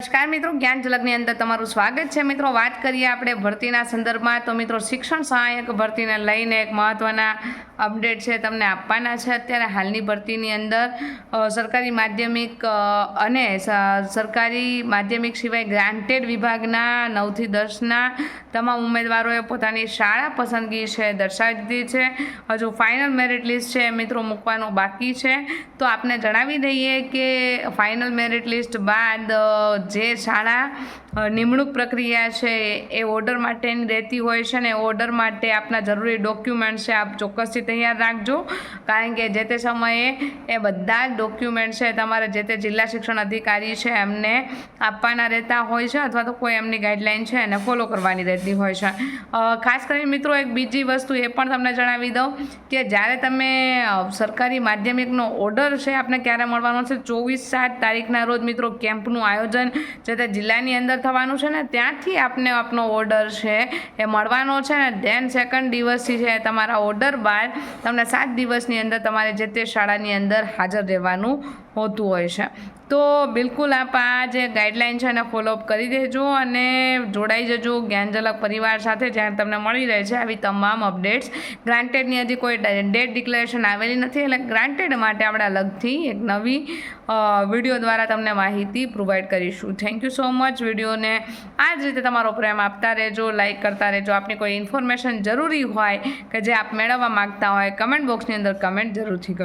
નમસ્કાર મિત્રો, જ્ઞાન ઝલકની અંદર તમારું સ્વાગત છે. મિત્રો, વાત કરીએ આપણે ભરતીના સંદર્ભમાં. તો મિત્રો, શિક્ષણ સહાયક ભરતીને લઈને એક મહત્ત્વના અપડેટ છે તમને આપવાના છે. અત્યારે હાલની ભરતીની અંદર સરકારી માધ્યમિક અને સરકારી માધ્યમિક સિવાય ગ્રાન્ટેડ વિભાગના નવથી દસના તમામ ઉમેદવારોએ પોતાની શાળા પસંદગી છે, દર્શાવી દીધી છે. હજુ ફાઇનલ મેરિટ લિસ્ટ છે મિત્રો મૂકવાનું બાકી છે. તો આપને જણાવી દઈએ કે ફાઇનલ મેરિટ લિસ્ટ બાદ જે શાળા નિમણૂક પ્રક્રિયા છે એ ઓર્ડર માટેની રહેતી હોય છે ને ઓર્ડર માટે આપના જરૂરી ડોક્યુમેન્ટ છે આપ ચોક્કસથી તૈયાર રાખજો. કારણ કે જે તે સમયે એ બધા જ ડોક્યુમેન્ટ છે તમારે જે તે જિલ્લા શિક્ષણ અધિકારી છે એમને આપવાના રહેતા હોય છે અથવા તો કોઈ એમની ગાઈડલાઇન છે એને ફોલો કરવાની રહેતી હોય છે. ખાસ કરીને મિત્રો એક બીજી વસ્તુ એ પણ તમને જણાવી દઉં કે જ્યારે તમે સરકારી માધ્યમિકનો ઓર્ડર છે આપને ક્યારે મળવાનો છે? ચોવીસ સાત તારીખના રોજ મિત્રો કેમ્પનું આયોજન જે તે જિલ્લાની અંદર થવાનું છે ને, ત્યાંથી આપને આપનો ઓર્ડર છે એ મળવાનો છે ને ધેન સેકન્ડ દિવસથી છે તમારા ઓર્ડર બાદ તમને સાત દિવસની અંદર તમારે જે તે શાળાની અંદર હાજર રહેવાનું હોતું હોય છે. તો બિલકુલ આપ આ જે ગાઈડલાઇન છે એને ફોલોઅપ કરી દેજો અને જોડાઈ જજો જ્ઞાનજલક પરિવાર સાથે જ્યાં તમને મળી રહે છે આવી તમામ અપડેટ્સ ગ્રાન્ટેડની હજી કોઈ ડેટ ડિક્લેરેશન આવેલી નથી એટલે ગ્રાન્ટેડ માટે આપણે અલગથી એક નવી વીડિયો દ્વારા તમને માહિતી પ્રોવાઈડ કરીશું. થેન્ક યુ સો મચ વિડીયોને આ જ રીતે તમારો પ્રેમ આપતા રહેજો લાઇક કરતા રહેજો. આપની કોઈ ઇન્ફોર્મેશન જરૂરી હોય કે જે આપ મેળવવા માગતા હોય કમેન્ટ બોક્સની અંદર કમેન્ટ જરૂરથી કરજો.